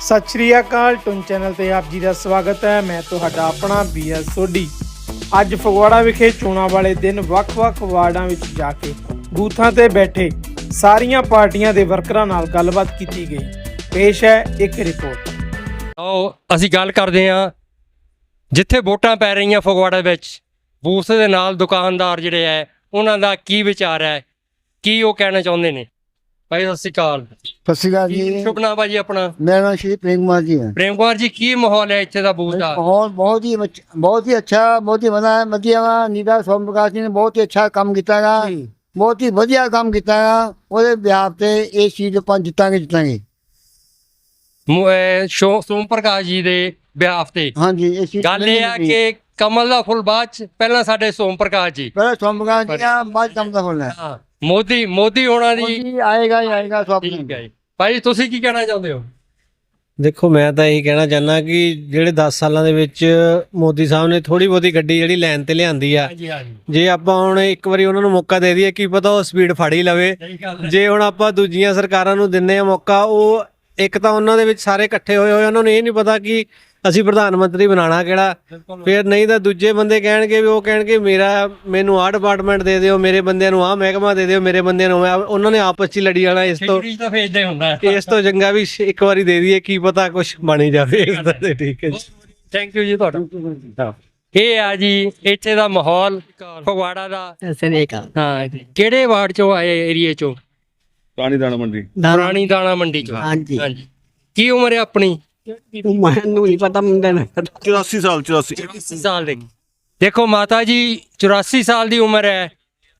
ਸਤਿ ਸ਼੍ਰੀ ਅਕਾਲ ਟੁਨ ਚੈਨਲ ਤੇ ਆਪ ਜੀ ਦਾ ਸਵਾਗਤ ਹੈ। ਮੈਂ ਤੁਹਾਡਾ ਆਪਣਾ ਬੀਐਸ ਸੋਢੀ। ਅੱਜ ਫਗਵਾੜਾ ਵਿਖੇ ਚੋਣਾਂ ਵਾਲੇ ਦਿਨ ਵੱਖ-ਵੱਖ ਵਾਰਡਾਂ ਵਿੱਚ ਜਾ ਕੇ ਬੂਥਾਂ ਤੇ ਬੈਠੇ ਸਾਰੀਆਂ ਪਾਰਟੀਆਂ ਦੇ ਵਰਕਰਾਂ ਨਾਲ ਗੱਲਬਾਤ ਕੀਤੀ ਗਈ। ਪੇਸ਼ ਹੈ ਇੱਕ ਰਿਪੋਰਟ। ਆਓ ਅਸੀਂ ਗੱਲ ਕਰਦੇ ਹਾਂ। ਜਿੱਥੇ ਵੋਟਾਂ ਪੈ ਰਹੀਆਂ ਫਗਵਾੜਾ ਵਿੱਚ, ਬੂਥ ਦੇ ਨਾਲ ਦੁਕਾਨਦਾਰ ਜਿਹੜੇ ਹੈ, ਉਹਨਾਂ ਦਾ ਕੀ ਵਿਚਾਰ ਹੈ? ਕੀ ਉਹ ਕਹਿਣਾ ਚਾਹੁੰਦੇ ਨੇ? ਭਾਈ ਸਤਿ ਸ਼੍ਰੀ ਅਕਾਲ। ਸਤਿ ਸ਼੍ਰੀ ਅਕਾਲ ਜੀ। ਸ਼ੁਭ ਨਾਮ ਭਾਜੀ ਆਪਣਾ? ਮੇਰਾ ਨਾਮ ਸ਼੍ਰੀ ਪ੍ਰੇਮ ਕੁਮਾਰ ਜੀ ਹੈ। ਪ੍ਰੇਮ ਕੁਮਾਰ ਜੀ ਕੀ ਮਾਹੌਲ ਹੈ ਇੱਥੇ ਦਾ ਬੂਥ ਦਾ? ਬਹੁਤ ਬਹੁਤ ਹੀ ਬਹੁਤ ਹੀ ਅੱਛਾ ਬਹੁਤ ਹੀ ਵਧੀਆ ਵਧੀਆ ਵਾ। ਨੀਦਾ ਸੋਮ ਪ੍ਰਕਾਸ਼ ਜੀ ਨੇ ਬਹੁਤ ਹੀ ਅੱਛਾ ਕੰਮ ਕੀਤਾ ਹੈਗਾ ਬਹੁਤ ਹੀ ਵਧੀਆ ਕੰਮ ਕੀਤਾ ਹੈਗਾ ਉਹਦੇ ਵਿਆਹ ਤੇ ਇਹ ਚੀਜ਼ ਆਪਾਂ ਜਿੱਤਾਂਗੇ ਜਿੱਤਾਂਗੇ। ਸ਼ੋ- ਸੋਮ ਪ੍ਰਕਾਸ਼ ਜੀ ਦੇ ਵਿਆਹ ਤੇ। ਹਾਂਜੀ ਇਹ ਚੀਜ਼ ਗੱਲ ਇਹ ਆ ਕਿ ਕਮਲ ਦਾ ਫੁੱਲ ਬਾਅਦ ਚ ਪਹਿਲਾਂ ਸਾਡੇ ਸੋਮ ਪ੍ਰਕਾਸ਼ ਜੀ। ਪਹਿਲਾਂ ਸੋਮ ਪ੍ਰਕਾਸ਼ ਜੀ ਬਾਅਦ ਕੰਮ ਦਾ ਹੋਣਾ ਹਾਂ। ਮੋਦੀ ਮੋਦੀ ਹੋਣਾ ਦੀ ਜੀ ਆਏਗਾ ਹੀ ਆਏਗਾ ਸਭ ਠੀਕ ਹੈ ਜੀ। ਭਾਈ ਤੁਸੀਂ ਕੀ ਕਹਿਣਾ ਚਾਹੁੰਦੇ ਹੋ? ਦੇਖੋ ਮੈਂ ਤਾਂ ਇਹੀ ਕਹਿਣਾ ਚਾਹੁੰਦਾ ਕਿ ਜਿਹੜੇ 10 ਸਾਲਾਂ ਦੇ ਵਿੱਚ ਮੋਦੀ ਸਾਹਿਬ ਨੇ ਥੋੜੀ ਬਹੁਤੀ ਗੱਡੀ ਜਿਹੜੀ ਲਾਈਨ ਤੇ ਲਿਆਂਦੀ ਆ ਹਾਂਜੀ ਹਾਂਜੀ। ਜੇ ਆਪਾਂ ਹੁਣ ਇੱਕ ਵਾਰੀ ਉਹਨਾਂ ਨੂੰ ਮੌਕਾ ਦੇ ਦਈਏ ਕੀ ਪਤਾ ਉਹ ਸਪੀਡ ਫੜ ਹੀ ਲਵੇ। ਸਹੀ ਗੱਲ ਹੈ। ਜੇ ਹੁਣ ਆਪਾਂ ਦੂਜੀਆਂ ਸਰਕਾਰਾਂ ਨੂੰ ਦਿੰਨੇ ਆ ਮੌਕਾ ਉਹ ਇੱਕ ਤਾਂ ਉਹਨਾਂ ਦੇ ਵਿੱਚ ਸਾਰੇ ਇਕੱਠੇ ਹੋਏ ਹੋਏ ਉਹਨਾਂ ਨੂੰ ਇਹ ਨਹੀਂ ਪਤਾ ਕਿ ਅਸੀਂ ਪ੍ਰਧਾਨ ਮੰਤਰੀ ਬਣਾਉਣਾ ਕਿਹੜਾ? ਫਿਰ ਨਹੀਂ ਤਾਂ ਦੂਜੇ ਬੰਦੇ ਕਹਿਣਗੇ ਵੀ ਉਹ ਕਹਿਣਗੇ ਮੇਰਾ ਮੈਨੂੰ ਆਹ ਡਿਪਾਰਟਮੈਂਟ ਦੇ ਦਿਓ ਮੇਰੇ ਬੰਦਿਆਂ ਨੂੰ ਆਹ ਮਹਿਕਮਾ ਦੇ ਦਿਓ ਮੇਰੇ ਬੰਦਿਆਂ ਨੂੰ ਆਹ- ਉਹਨਾਂ ਨੇ ਆਪਸ 'ਚ ਹੀ ਲੜੀ ਜਾਣਾ ਇਸ ਤੋਂ ਸਿੱਕਰੀ ਤਾਂ ਫੇਜਦੇ ਹੁੰਦਾ ਹੈ ਇਸ ਤੋਂ ਚੰਗਾ ਵੀ ਇੱਕ ਵਾਰੀ ਦੇ ਦਈਏ ਕੀ ਪਤਾ ਕੁਝ ਬਣ ਹੀ ਜਾਵੇ ਇਸ ਦਾ ਤੇ ਠੀਕ ਹੈ ਜੀ। ਥੈਂਕ ਯੂ ਜੀ ਤੁਹਾਡਾ। ਇਹ ਆ ਜੀ ਇੱਥੇ ਦਾ ਮਾਹੌਲ ਫਗਵਾੜਾ ਦਾ। ਸਨੇਕਾ ਹਾਂ ਜੀ। ਕਿਹੜੇ ਵਾਰਡ ਚੋਂ ਆਏ ਏਰੀਏ ਚੋਂ? ਪੁਰਾਣੀ ਦਾਣਾ ਮੰਡੀ। ਪੁਰਾਣੀ ਦਾਣਾ ਮੰਡੀ ਚੋਂ। ਹਾਂਜੀ। ਹਾਂਜੀ। ਕੀ ਉਮਰ ਹੈ ਆਪਣੀ? ਮੈਨੂੰ ਨਹੀਂ ਪਤਾ ਮੁੰਡੇ ਨੇ 84 ਸਾਲ 84 84 ਸਾਲ ਦੇ। ਦੇਖੋ ਮਾਤਾ ਜੀ 84 ਸਾਲ ਦੀ ਉਮਰ ਹੈ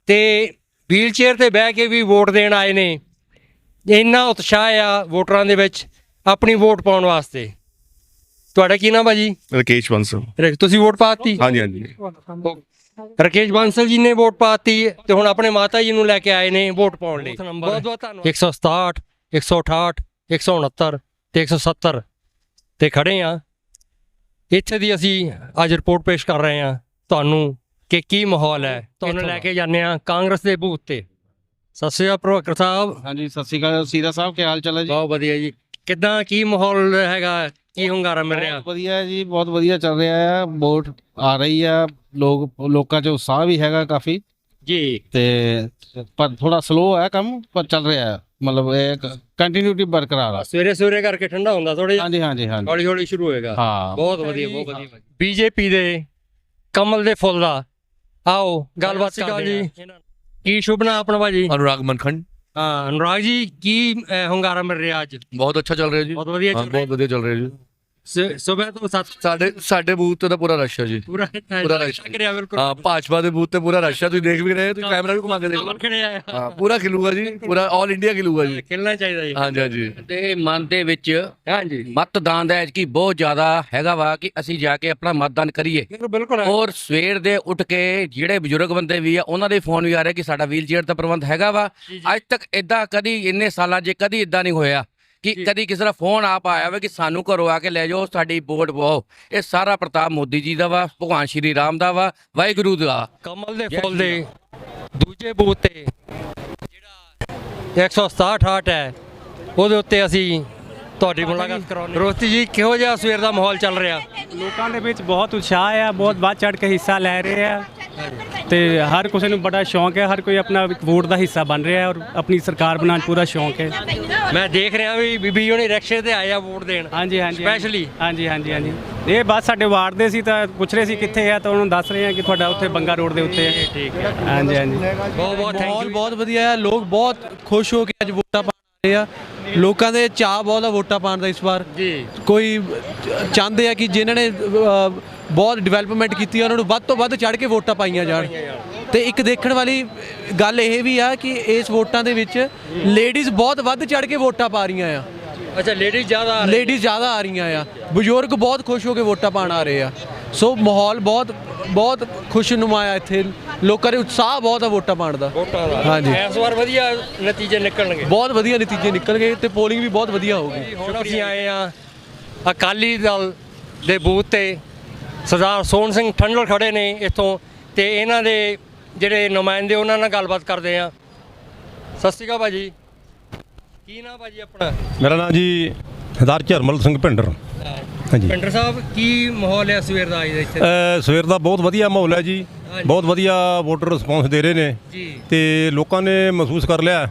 ਤੇ ਵੀਲ ਚੇਅਰ ਤੇ ਬਹਿ ਕੇ ਵੀ ਵੋਟ ਦੇਣ ਆਏ ਨੇ। ਇੰਨਾ ਉਤਸ਼ਾਹ ਆ ਵੋਟਰਾਂ ਦੇ ਵਿੱਚ ਆਪਣੀ ਵੋਟ ਪਾਉਣ ਵਾਸਤੇ। ਤੁਹਾਡਾ ਕੀ ਨਾਮ ਭਾਜੀ ਰਕੇਸ਼ ਬੰਸਲ। ਰ- ਤੁਸੀਂ ਵੋਟ ਪਾਤੀ? ਹਾਂਜੀ ਹਾਂਜੀ। ਰਕੇਸ਼ ਬਾਂਸਲ ਜੀ ਨੇ ਵੋਟ ਪਾਤੀ ਤੇ ਹੁਣ ਆਪਣੇ ਮਾਤਾ ਜੀ ਨੂੰ ਲੈ ਕੇ ਆਏ ਨੇ ਵੋਟ ਪਾਉਣ ਲਈ। ਬਹੁਤ ਬਹੁਤ ਧੰਨਵਾਦ 167 168 169 ਤੇ 170 ਤੇ ਖੜੇ ਆ। ਇੱਥੇ ਦੀ ਅਸੀਂ ਅੱਜ ਰਿਪੋਰਟ ਪੇਸ਼ ਕਰ ਰਹੇ ਆ ਤੁਹਾਨੂੰ ਕਿ ਕੀ ਮਾਹੌਲ ਹੈ। ਤੁਹਾਨੂੰ ਲੈ ਕੇ ਜਾਂਦੇ ਆ ਕਾਂਗਰਸ ਦੇ ਬੂਥ ਤੇ। ਸਤਿ ਸ਼੍ਰੀ ਅਕਾਲ ਪ੍ਰੋਫੈਸਰ ਸਾਹਿਬ। ਹਾਂਜੀ ਸਤਿ ਸ਼੍ਰੀ ਅਕਾਲ। ਸੀਰਾ ਸਾਹਿਬ ਕੀ ਹਾਲ ਚਾਲ ਹੈ ਜੀ? ਬਹੁਤ ਵਧੀਆ ਜੀ। ਕਿੱਦਾਂ ਕੀ ਮਾਹੌਲ ਹੈਗਾ? ਕੀ ਹੁੰਗਾਰਾ ਮਿਲ ਰਿਹਾ? ਬਹੁਤ ਵਧੀਆ ਜੀ ਬਹੁਤ ਵਧੀਆ ਚੱਲ ਰਿਹਾ ਹੈ ਵੋਟ ਆ ਰਹੀ ਆ। ਲੋਕ ਲੋਕਾਂ 'ਚ ਉਤਸ਼ਾਹ ਵੀ ਹੈਗਾ ਕਾਫੀ। ਜੀ। ਤੇ ਪਰ ਥੋੜਾ ਸਲੋ ਹੈ ਕੰਮ ਪਰ ਚੱਲ ਰਿਹਾ ਹੈ ਮਤਲਬ ਇਹ ਕੰਟੀਨਿਊਟੀ ਬਰਕਰਾਰ ਆ। ਸਵੇਰੇ ਸਵੇਰੇ ਕਰਕੇ ਠੰਡਾ ਹੁੰਦਾ ਥੋੜਾ ਜਿਹਾ ਹਾਂਜੀ ਹਾਂਜੀ ਹਾਂਜੀ। ਹੌਲੀ ਹੌਲੀ ਸ਼ੁਰੂ ਹੋਏਗਾ। ਹਾਂ। ਬਹੁਤ ਵਧੀਆ ਬਹੁਤ ਵਧੀਆ। ਬੀਜੇਪੀ ਦੇ ਕਮਲ ਦੇ ਫੁੱਲ ਦਾ। ਆਓ ਗੱਲਬਾਤ ਕਰਦੇ ਹਾਂ ਕੀ ਸ਼ੁਭ ਸ਼ੁਭਨਾ ਆਪਣਾ ਭਾਜੀ? ਅਨੁਰਾਗ ਮਨਖੰਡ। ਹਾਂ ਅਨੁਰਾਗ ਜੀ ਕੀ ਹੰਗਾਰਾ ਮਿਲ ਰਿਹਾ ਅੱਜ? ਬਹੁਤ ਅੱਛਾ ਚੱਲ ਰਿਹਾ ਜੀ। ਬਹੁਤ ਵਧੀਆ ਬਹੁਤ ਵਧੀਆ ਚੱਲ ਰਿਹਾ ਜੀ। ਸਵੇਰ ਤੋਂ ਸੱਤ ਸਾਡੇ ਸਾਡੇ ਬੂਥ ਤੇ ਤਾਂ ਪੂਰਾ ਰਸ਼ ਹੈ ਜੀ। ਪੂਰਾ ਪੂਰਾ ਰਸ਼ ਲੱਗ ਰਿਹਾ ਬਿਲਕੁਲ। ਹਾਂ ਭਾਜਪਾ ਦੇ ਬੂਥ ਤੇ ਪੂਰਾ ਰਸ਼ ਹੈ ਤੁਸੀਂ ਦੇਖ ਵੀ ਰਹੇ ਹੋ ਤੁਸੀਂ ਕੈਮਰਾ ਵੀ ਘੁਮਾ ਕੇ ਦੇਖ ਹਾਂ ਪੂਰਾ ਖਿਲੂਗਾ ਜੀ ਪੂਰਾ ਆਲ ਇੰਡੀਆ ਖਿਲੂਗਾ ਜੀ। ਖੇਲਣਾ ਚਾਹੀਦਾ ਜੀ। ਹਾਂਜੀ ਹਾਂਜੀ। ਦੇ ਮਨ ਦੇ ਵਿੱਚ ਹਾਂਜੀ। ਮਤਦਾਨ ਦਾ ਐਤਕੀ ਬਹੁਤ ਜ਼ਿਆਦਾ ਹੈਗਾ ਵਾ ਕਿ ਅਸੀਂ ਜਾ ਕੇ ਆਪਣਾ ਮਤਦਾਨ ਕਰੀਏ। ਬਿਲਕੁਲ ਔਰ ਸਵੇਰ ਦੇ ਉੱਠ ਕੇ ਜਿਹੜੇ ਬਜ਼ੁਰਗ ਬੰਦੇ ਵੀ ਆ ਉਹਨਾਂ ਦੇ ਫੋਨ ਵੀ ਆ ਰਹੇ ਕਿ ਸਾਡਾ ਵੀਲ ਚੇਅਰ ਦਾ ਪ੍ਰਬੰਧ ਹੈਗਾ ਵਾ। ਅੱਜ ਤੱਕ ਇਦਾਂ ਕਦੀ ਇੰਨੇ ਸਾਲਾਂ 'ਚ ਕਦੀ ਇਦਾਂ ਨਹੀਂ ਹੋਇਆ। ਕਿ ਕਦੀ ਕਿਸੇ ਦਾ ਫੋਨ ਆਪ ਆਇਆ ਵਾ ਕਿ ਸਾਨੂੰ ਘਰੋਂ ਆ ਕੇ ਲੈ ਜਾਓ ਸਾਡੀ ਵੋਟ ਪਾਓ ਇਹ ਸਾਰਾ ਪ੍ਰਤਾਪ ਮੋਦੀ ਜੀ ਦਾ ਵਾ ਭਗਵਾਨ ਸ਼੍ਰੀ ਰਾਮ ਦਾ ਵਾ ਵਾਹਿਗੁਰੂ ਦਾ। ਕਮਲ ਦੇ ਫੁੱਲ ਦੇ ਦੂਜੇ ਬੂਥ ਤੇ ਜਿਹੜਾ 167 ਹੈ ਉਹਦੇ ਉੱਤੇ ਅਸੀਂ ਤੁਹਾਡੀ ਮੁਲਾਕਾਤ ਕਰਾਉਣੀ ਰੋਸਤੀ ਜੀ ਕਿਹੋ ਜਿਹਾ ਸਵੇਰ ਦਾ ਮਾਹੌਲ ਚੱਲ ਰਿਹਾ? ਲੋਕਾਂ ਦੇ ਵਿੱਚ ਬਹੁਤ ਉਤਸ਼ਾਹ ਹੈ ਬਹੁਤ ਵੱਧ ਚੜ ਕੇ ਹਿੱਸਾ ਲੈ ਰਹੇ ਆ। ਤੇ ਹਰ ਕਿਸੇ ਨੂੰ ਬੜਾ ਸ਼ੌਂਕ ਹੈ ਹਰ ਕੋਈ ਆਪਣਾ ਇੱਕ ਵੋਟ ਦਾ ਹਿੱਸਾ ਬਣ ਰਿਹਾ ਹੈ ਔਰ ਆਪਣੀ ਸਰਕਾਰ ਬਣਾਉਣ ਪੂਰਾ ਸ਼ੌਂਕ ਹੈ। ਮੈਂ ਦੇਖ ਰਿਹਾ ਵੀ ਬੀਬੀ ਉਹਨੇ ਰਿਕਸ਼ੇ ਤੇ ਆਏ ਆ ਵੋਟ ਦੇਣ ਹਾਂਜੀ ਹਾਂਜੀ Specially? ਹਾਂਜੀ ਹਾਂਜੀ ਹਾਂਜੀ। ਇਹ ਬਸ ਸਾਡੇ ਵਾਰਡ ਦੇ ਸੀ ਤਾਂ ਪੁੱਛ ਰਹੇ ਸੀ ਕਿੱਥੇ ਆ ਤਾਂ ਉਹਨਾਂ ਨੂੰ ਦੱਸ ਰਹੇ ਆ ਕਿ ਤੁਹਾਡਾ ਉੱਥੇ ਬੰਗਾ ਰੋਡ ਦੇ ਉੱਤੇ ਹੈ। ਠੀਕ ਹੈ ਹਾਂਜੀ ਹਾਂਜੀ। ਬਹੁਤ ਬਹੁਤ ਥੈਂਕ ਯੂ ਬਹੁਤ ਵਧੀਆ ਹੈ ਲੋਕ ਬਹੁਤ ਖੁਸ਼ ਹੋ ਕੇ ਅੱਜ ਵੋਟਾਂ ਪਾਣ ਆ ਰਹੇ ਆ। ਲੋਕਾਂ ਦੇ ਚਾਹ ਬਹੁਤ ਆ ਵੋਟਾਂ ਪਾਣ ਦਾ ਇਸ ਵਾਰ। ਜੀ। ਕੋਈ ਚਾਹੁੰਦੇ ਆ ਕਿ ਜਿਨ੍ਹਾਂ ਨੇ ਬਹੁਤ ਡਿਵੈਲਪਮੈਂਟ ਕੀਤੀ ਆ ਉਹਨਾਂ ਨੂੰ ਵੱਧ ਤੋਂ ਵੱਧ ਚੜ ਕੇ ਵੋਟਾਂ ਪਾਈਆਂ ਜਾਣ। ਤੇ ਇੱਕ ਦੇਖਣ ਵਾਲੀ ਗੱਲ ਇਹ ਵੀ ਆ ਕਿ ਇਸ ਵੋਟਾਂ ਦੇ ਵਿੱਚ ਲੇਡੀਜ਼ ਬਹੁਤ ਵੱਧ ਚੜ ਕੇ ਵੋਟਾਂ ਪਾ ਰਹੀਆਂ ਆ। ਅੱਛਾ ਲੇਡੀਜ਼ ਜ਼ਿਆਦਾ ਆ ਲੇਡੀਜ਼ ਜ਼ਿਆਦਾ ਆ ਰਹੀਆਂ ਆ। ਬਜ਼ੁਰਗ ਬਹੁਤ ਖੁਸ਼ ਹੋ ਕੇ ਵੋਟਾਂ ਪਾਣ ਆ ਰਹੇ ਆ। ਸੋ ਮਾਹੌਲ ਬਹੁਤ ਬਹੁਤ ਖੁਸ਼ਨੁਮਾ ਆ ਇੱਥੇ ਲੋਕਾਂ ਦੇ ਉਤਸ਼ਾਹ ਬਹੁਤ ਆ ਵੋਟਾਂ ਪਾਣ ਦਾ। ਵੋਟਾਂ ਦਾ। ਹਾਂਜੀ। ਇਸ ਵਾਰ ਵਧੀਆ ਨਤੀਜੇ ਨਿਕਲਣਗੇ। ਬਹੁਤ ਵਧੀਆ ਨਤੀਜੇ ਨਿਕਲਣਗੇ ਤੇ ਪੋਲਿੰਗ ਵੀ ਬਹੁਤ ਵਧੀਆ ਹੋਊਗੀ। ਹੁਣ ਅਸੀਂ ਆਏ ਆ ਅਕਾਲੀ ਦਲ ਦੇ ਬੂਥ ਤੇ। ਸਰਦਾਰ ਸੋਹਣ ਸਿੰਘ ਠੰਡਲ ਖੜੇ ਨੇ ਇੱਥੋਂ ਤੇ ਇਹਨਾਂ ਦੇ ਜਿਹੜੇ ਨੁਮਾਇੰਦੇ ਉਹਨਾਂ ਨਾਲ ਗੱਲਬਾਤ ਕਰਦੇ ਆ ਸਤਿ ਸ਼੍ਰੀ ਅਕਾਲ ਭਾਜੀ। ਕੀ ਨਾਮ ਭਾਜੀ ਆਪਣਾ? ਮੇਰਾ ਨਾਮ ਜੀ ਸਰਦਾਰ ਝਰਮਲ ਸਿੰਘ ਭਿੰਡਰ। ਹਾਂਜੀ। ਪਿੰਡਰ ਸਾਹਿਬ ਕੀ ਮਾਹੌਲ ਹੈ ਸਵੇਰ ਦਾ ਅੱਜ ਦਾ ਇੱਥੇ? ਸਵੇਰ ਦਾ ਬਹੁਤ ਵਧੀਆ ਮਾਹੌਲ ਹੈ ਜੀ। ਬਹੁਤ ਵਧੀਆ ਵੋਟਰ ਰਿਸਪੌਂਸ ਦੇ ਰਹੇ ਨੇ। ਜੀ। ਤੇ ਲੋਕਾਂ ਨੇ ਮਹਿਸੂਸ ਕਰ ਲਿਆ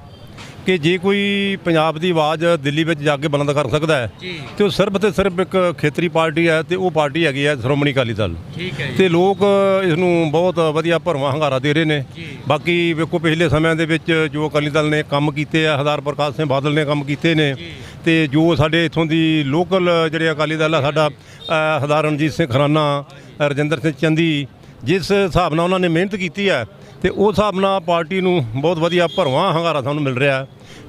ਕਿ ਜੇ ਕੋਈ ਪੰਜਾਬ ਦੀ ਆਵਾਜ਼ ਦਿੱਲੀ ਵਿੱਚ ਜਾ ਕੇ ਬੁਲੰਦ ਕਰ ਸਕਦਾ ਹੈ ਜੀ। ਤੇ ਉਹ ਸਿਰਫ ਤੇ ਸਿਰਫ ਇੱਕ ਖੇਤਰੀ ਪਾਰਟੀ ਹੈ ਤੇ ਉਹ ਪਾਰਟੀ ਹੈਗੀ ਹੈ ਸ਼੍ਰੋਮਣੀ ਅਕਾਲੀ ਦਲ। ਠੀਕ ਹੈ ਜੀ। ਤੇ ਲੋਕ ਇਸ ਨੂੰ ਬਹੁਤ ਵਧੀਆ ਭਰਵਾਂ ਹੰਗਾਰਾ ਦੇ ਰਹੇ ਨੇ। ਜੀ। ਬਾਕੀ ਵੇਖੋ ਪਿਛਲੇ ਸਮਿਆਂ ਦੇ ਵਿੱਚ ਜੋ ਅਕਾਲੀ ਦਲ ਨੇ ਕੰਮ ਕੀਤੇ ਆ ਹਜ਼ਾਰ ਪ੍ਰਕਾਸ਼ ਸਿੰਘ ਬਾਦਲ ਨੇ ਕੰਮ ਕੀਤੇ ਨੇ। ਤੇ ਜੋ ਸਾਡੇ ਇਥੋਂ ਦੀ ਲੋਕਲ ਜਿਹੜੇ ਅਕਾਲੀ ਦਲ ਆ ਸਾਡਾ ਸਰਦਾਰ ਰਣਜੀਤ ਸਿੰਘ ਖਰਾਨਾ ਰਜਿੰਦਰ ਸਿੰਘ ਚੰਦੀ ਜਿਸ ਹਿਸਾਬ ਨਾਲ ਉਹਨਾਂ ਨੇ ਮਿਹਨਤ ਕੀਤੀ ਹੈ ਤੇ ਉਸ ਹਿਸਾਬ ਨਾਲ ਪਾਰਟੀ ਨੂੰ ਬਹੁਤ ਵਧੀਆ ਭਰਵਾਂ ਹੰਗਾਰਾ ਸਾਨੂੰ ਮਿਲ ਰਿਹਾ।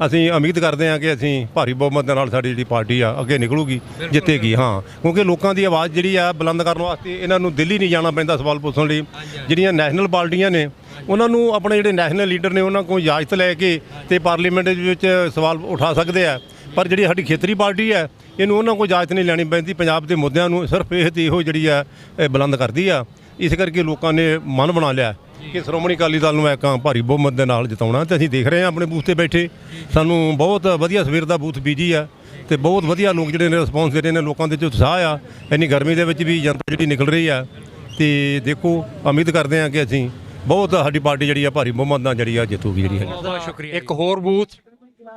ਅਸੀਂ ਉਮੀਦ ਕਰਦੇ ਹਾਂ ਕਿ ਅਸੀਂ ਭਾਰੀ ਬਹੁਮਤ ਦੇ ਨਾਲ ਸਾਡੀ ਜਿਹੜੀ ਪਾਰਟੀ ਆ ਅੱਗੇ ਨਿਕਲੂਗੀ ਜਿੱਤੇਗੀ ਹਾਂ। ਕਿਉਂਕਿ ਲੋਕਾਂ ਦੀ ਆਵਾਜ਼ ਜਿਹੜੀ ਆ ਬੁਲੰਦ ਕਰਨ ਵਾਸਤੇ ਇਹਨਾਂ ਨੂੰ ਦਿੱਲੀ ਨਹੀਂ ਜਾਣਾ ਪੈਂਦਾ ਸਵਾਲ ਪੁੱਛਣ ਲਈ। ਜਿਹੜੀਆਂ ਨੈਸ਼ਨਲ ਪਾਰਟੀਆਂ ਨੇ ਉਹਨਾਂ ਨੂੰ ਆਪਣੇ ਜਿਹੜੇ ਨੈਸ਼ਨਲ ਲੀਡਰ ਨੇ ਉਹਨਾਂ ਕੋਲ ਇਜਾਜ਼ਤ ਲੈ ਕੇ ਤੇ ਪਾਰਲੀਮੈਂਟ ਦੇ ਵਿੱਚ ਸਵਾਲ ਉਠਾ ਸਕਦੇ ਆ। ਪਰ ਜਿਹੜੀ ਸਾਡੀ ਖੇਤਰੀ ਪਾਰਟੀ ਹੈ ਇਹਨੂੰ ਉਹਨਾਂ ਕੋਲ ਇਜਾਜ਼ਤ ਨਹੀਂ ਲੈਣੀ ਪੈਂਦੀ। ਪੰਜਾਬ ਦੇ ਮੁੱਦਿਆਂ ਨੂੰ ਸਿਰਫ ਇਹ ਤੇ ਇਹੋ ਜਿਹੜੀ ਆ ਇਹ ਬੁਲੰਦ ਕਰਦੀ ਆ। ਇਸ ਕਰਕੇ ਲੋਕਾਂ ਨੇ ਮਨ ਬਣਾ ਲਿਆ ਕਿ ਸ਼੍ਰੋਮਣੀ ਅਕਾਲੀ ਦਲ ਨੂੰ ਇੱਕ ਭਾਰੀ ਬਹੁਮਤ ਦੇ ਨਾਲ ਜਿਤਾਉਣਾ ਤੇ ਅਸੀਂ ਦੇਖ ਰਹੇ ਹਾਂ ਆਪਣੇ ਬੂਥ ਤੇ ਬੈਠੇ। ਸਾਨੂੰ ਬਹੁਤ ਵਧੀਆ ਸਵੇਰ ਦਾ ਬੂਥ ਬੀਜੀ ਆ ਤੇ ਬਹੁਤ ਵਧੀਆ ਲੋਕ ਜਿਹੜੇ ਨੇ ਰਿਸਪੌਂਸ ਦੇ ਰਹੇ ਨੇ ਲੋਕਾਂ ਦੇ ਵਿੱਚ ਉਤਸ਼ਾਹ ਆ। ਇੰਨੀ ਗਰਮੀ ਦੇ ਵਿੱਚ ਵੀ ਜਨਤਾ ਜਿਹੜੀ ਨਿਕਲ ਰਹੀ ਆ ਤੇ ਦੇਖੋ ਉਮੀਦ ਕਰਦੇ ਹਾਂ ਕਿ ਅਸੀਂ ਬਹੁਤ ਸਾਡੀ ਪਾਰਟੀ ਜਿਹੜੀ ਆ ਭਾਰੀ ਬਹੁਮਤ ਨਾਲ ਜਿਹੜੀ ਆ ਜਿੱਤੂਗੀ ਜਿਹੜੀ ਹੈ ਬਹੁਤ ਸ਼ੁਕਰੀਆ ਇੱਕ ਹੋਰ ਬੂਥ